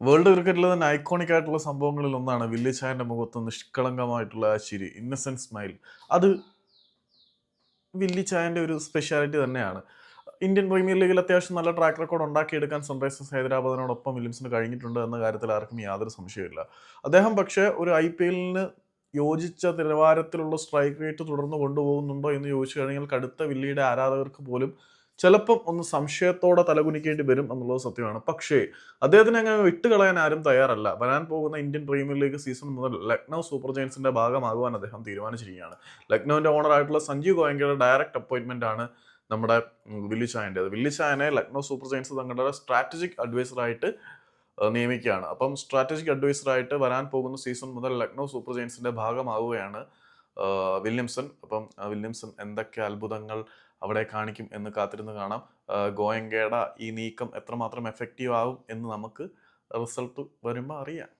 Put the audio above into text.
World ക്രിക്കറ്റിൽ തന്നെ iconic ആയിട്ടുള്ള സംഭവങ്ങളിൽ ഒന്നാണ് വില്ലി ചായന്റെ മുഖത്ത് നിഷ്കളങ്കമായിട്ടുള്ള ആ ചിരി ഇന്നസെന്റ് സ്മൈൽ അത് വില്ലി ചായന്റെ ഒരു സ്പെഷ്യാലിറ്റി തന്നെയാണ്. ഇന്ത്യൻ പ്രീമിയർ ലീഗിൽ അത്യാവശ്യം നല്ല ട്രാക്ക് റെക്കോർഡ് ഉണ്ടാക്കിയെടുക്കാൻ സൺറൈസേഴ്സ് ഹൈദരാബാദിനോടൊപ്പം വില്യംസിന് കഴിഞ്ഞിട്ടുണ്ട് എന്ന കാര്യത്തിൽ ആർക്കും യാതൊരു സംശയമില്ല അദ്ദേഹം പക്ഷേ ഒരു ഐ പി എല്ലിന് യോജിച്ച നിലവാരത്തിലുള്ള സ്ട്രൈക്ക് റേറ്റ് തുടർന്ന് കൊണ്ടുപോകുന്നുണ്ടോ എന്ന് ചോദിച്ചു കഴിഞ്ഞാൽ കടുത്ത വില്ലിയുടെ ആരാധകർക്ക് പോലും ചിലപ്പം ഒന്ന് സംശയത്തോടെ തലകുനിക്കേണ്ടി വരും എന്നുള്ളത് സത്യമാണ്. പക്ഷേ അദ്ദേഹത്തിനെ അങ്ങനെ വിട്ടുകളയാൻ ആരും തയ്യാറല്ല. വരാൻ പോകുന്ന ഇന്ത്യൻ പ്രീമിയർ ലീഗ് സീസൺ മുതൽ ലക്നൗ സൂപ്പർ ജയൻസിന്റെ ഭാഗമാകുവാൻ അദ്ദേഹം തീരുമാനിച്ചിരിക്കുകയാണ്. ലക്നൌവിന്റെ ഓണർ ആയിട്ടുള്ള സഞ്ജീവ് ഗോയങ്കയുടെ ഡയറക്റ്റ് അപ്പോയിന്റ്മെന്റ് ആണ് നമ്മുടെ വില്ലി ചായന്റെത് വില്ലി ചായനെ ലക്നൗ സൂപ്പർ ജയൻസ് തങ്ങളുടെ സ്ട്രാറ്റജിക് അഡ്വൈസറായിട്ട് നിയമിക്കുകയാണ്. അപ്പം സ്ട്രാറ്റജിക് അഡ്വൈസറായിട്ട് വരാൻ പോകുന്ന സീസൺ മുതൽ ലക്നൗ സൂപ്പർ ജയൻസിന്റെ ഭാഗമാവുകയാണ് വില്യംസൺ. അപ്പം വില്യംസൺ എന്തൊക്കെ അത്ഭുതങ്ങൾ അവിടെ കാണിക്കും എന്ന് കാത്തിരുന്ന് കാണാം. ഗോയങ്കയുടെ ഈ നീക്കം എത്രമാത്രം എഫക്റ്റീവ് ആവും എന്ന് നമുക്ക് റിസൾട്ട് വരുമ്പോൾ അറിയാം.